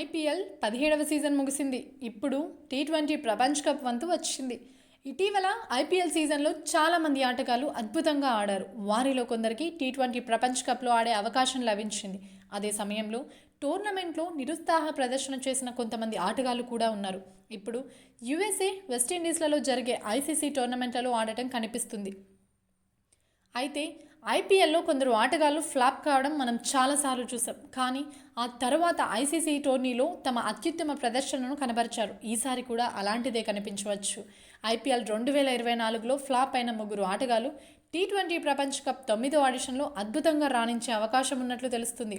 IPL పదిహేడవ season ముగిసింది. ఇప్పుడు టీ ట్వంటీ ప్రపంచ కప్ వంతు వచ్చింది. ఇటీవల ఐపీఎల్ సీజన్లో చాలామంది ఆటగాళ్ళు అద్భుతంగా ఆడారు. వారిలో కొందరికి టీ ట్వంటీ ప్రపంచ కప్లో ఆడే అవకాశం లభించింది. అదే సమయంలో టోర్నమెంట్లో నిరుత్సాహ ప్రదర్శన చేసిన కొంతమంది ఆటగాళ్ళు కూడా ఉన్నారు. ఇప్పుడు యుఎస్ఏ వెస్టిండీస్లలో జరిగే ఐసీసీ టోర్నమెంట్లలో ఆడటం కనిపిస్తుంది. అయితే ఐపీఎల్లో కొందరు ఆటగాళ్ళు ఫ్లాప్ కావడం మనం చాలాసార్లు చూసాం. కానీ ఆ తర్వాత ఐసీసీ టోర్నీలో తమ అత్యుత్తమ ప్రదర్శనను కనబరిచారు. ఈసారి కూడా అలాంటిదే కనిపించవచ్చు. ఐపీఎల్ రెండు వేల ఇరవై నాలుగులో ఫ్లాప్ అయిన ముగ్గురు ఆటగాళ్ళు టీ ట్వంటీ ప్రపంచ కప్ తొమ్మిదో ఆడిషన్లో అద్భుతంగా రాణించే అవకాశం ఉన్నట్లు తెలుస్తుంది.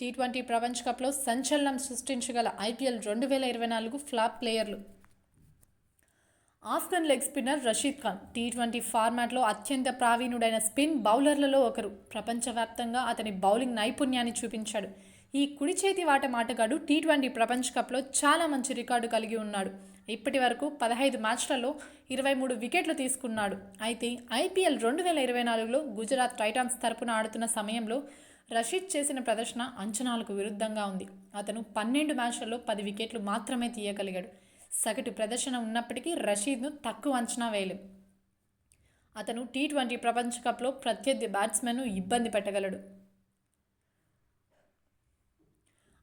టీ ట్వంటీ ప్రపంచ కప్లో సంచలనం సృష్టించగల ఐపీఎల్ రెండు వేల ఇరవై నాలుగు ఫ్లాప్ ప్లేయర్లు Afghan leg spinner Rashid Khan T twenty ఫార్మాట్లో అత్యంత ప్రావీణుడైన స్పిన్ బౌలర్లలో ఒకరు. ప్రపంచవ్యాప్తంగా అతని బౌలింగ్ నైపుణ్యాన్ని చూపించాడు. ఈ కుడి చేతి వాట ఆటగాడు టీ ట్వంటీ ప్రపంచ కప్లో చాలా మంచి రికార్డు కలిగి ఉన్నాడు. ఇప్పటి వరకు పదహైదు మ్యాచ్లలో ఇరవై మూడు వికెట్లు తీసుకున్నాడు. అయితే ఐపీఎల్ రెండు వేల ఇరవై నాలుగులో గుజరాత్ టైటాన్స్ తరపున ఆడుతున్న సమయంలో రషీద్ చేసిన ప్రదర్శన అంచనాలకు విరుద్ధంగా ఉంది. అతను పన్నెండు మ్యాచ్లలో పది వికెట్లు మాత్రమే తీయగలిగాడు. సగటు ప్రదర్శన ఉన్నప్పటికీ రషీద్ను తక్కువ అంచనా వేయలేం అతను టీ ట్వంటీ ప్రపంచ కప్లో ప్రత్యర్థి బ్యాట్స్మెన్ను ఇబ్బంది పెట్టగలడు.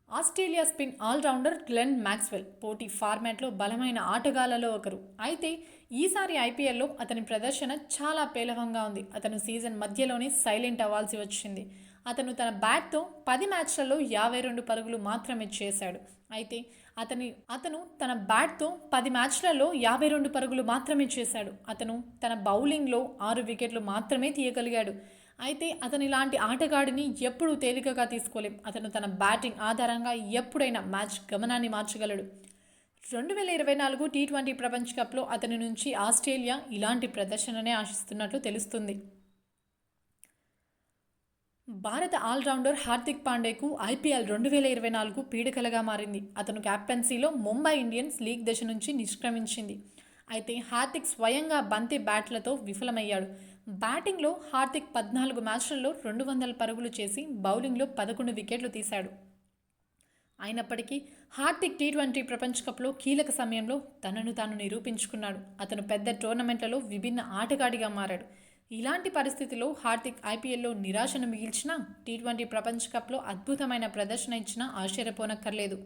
Australia spin allrounder Glenn Maxwell పోటీ ఫార్మాట్లో బలమైన ఆటగాళ్ళలో ఒకరు. అయితే ఈసారి ఐపీఎల్లో అతని ప్రదర్శన చాలా పేలవంగా ఉంది. అతను సీజన్ మధ్యలోనే సైలెంట్ అవ్వాల్సి వచ్చింది. అతను తన బ్యాట్తో పది మ్యాచ్లలో యాభై రెండు పరుగులు మాత్రమే చేశాడు. అయితే అతని అతను తన బ్యాట్తో పది మ్యాచ్లలో యాభై రెండు పరుగులు మాత్రమే చేశాడు. అతను తన బౌలింగ్లో ఆరు వికెట్లు మాత్రమే తీయగలిగాడు. అయితే అతని ఇలాంటి ఆటగాడిని ఎప్పుడూ తేలికగా తీసుకోలేం. అతను తన బ్యాటింగ్ ఆధారంగా ఎప్పుడైనా మ్యాచ్ గమనాన్ని మార్చగలడు. రెండు వేల ఇరవై నాలుగు టీ ట్వంటీ ప్రపంచ కప్లో అతని నుంచి ఆస్ట్రేలియా ఇలాంటి ప్రదర్శననే ఆశిస్తున్నట్లు తెలుస్తుంది. భారత ఆల్రౌండర్ హార్దిక్ పాండేకు ఐపీఎల్ రెండు వేల ఇరవై నాలుగు పీడకలగా మారింది. అతను క్యాప్టెన్సీలో ముంబై ఇండియన్స్ లీగ్ దశ నుంచి నిష్క్రమించింది. అయితే హార్దిక్ స్వయంగా బంతి బ్యాట్లతో విఫలమయ్యాడు. బ్యాటింగ్లో హార్దిక్ పద్నాలుగు మ్యాచ్లలో రెండు వందల పరుగులు చేసి బౌలింగ్లో పదకొండు వికెట్లు తీశాడు. అయినప్పటికీ హార్దిక్ టీ ట్వంటీ ప్రపంచ కప్లో కీలక సమయంలో తనను తాను నిరూపించుకున్నాడు. అతను పెద్ద టోర్నమెంట్లలో విభిన్న ఆటగాడిగా మారాడు. ఇలాంటి పరిస్థితిలో హార్దిక్ ఐపీఎల్లో నిరాశను మిగిల్చినా టీ ట్వంటీ ప్రపంచ కప్లో అద్భుతమైన ప్రదర్శన ఇచ్చినా ఆశ్చర్యపోనక్కర్లేదు.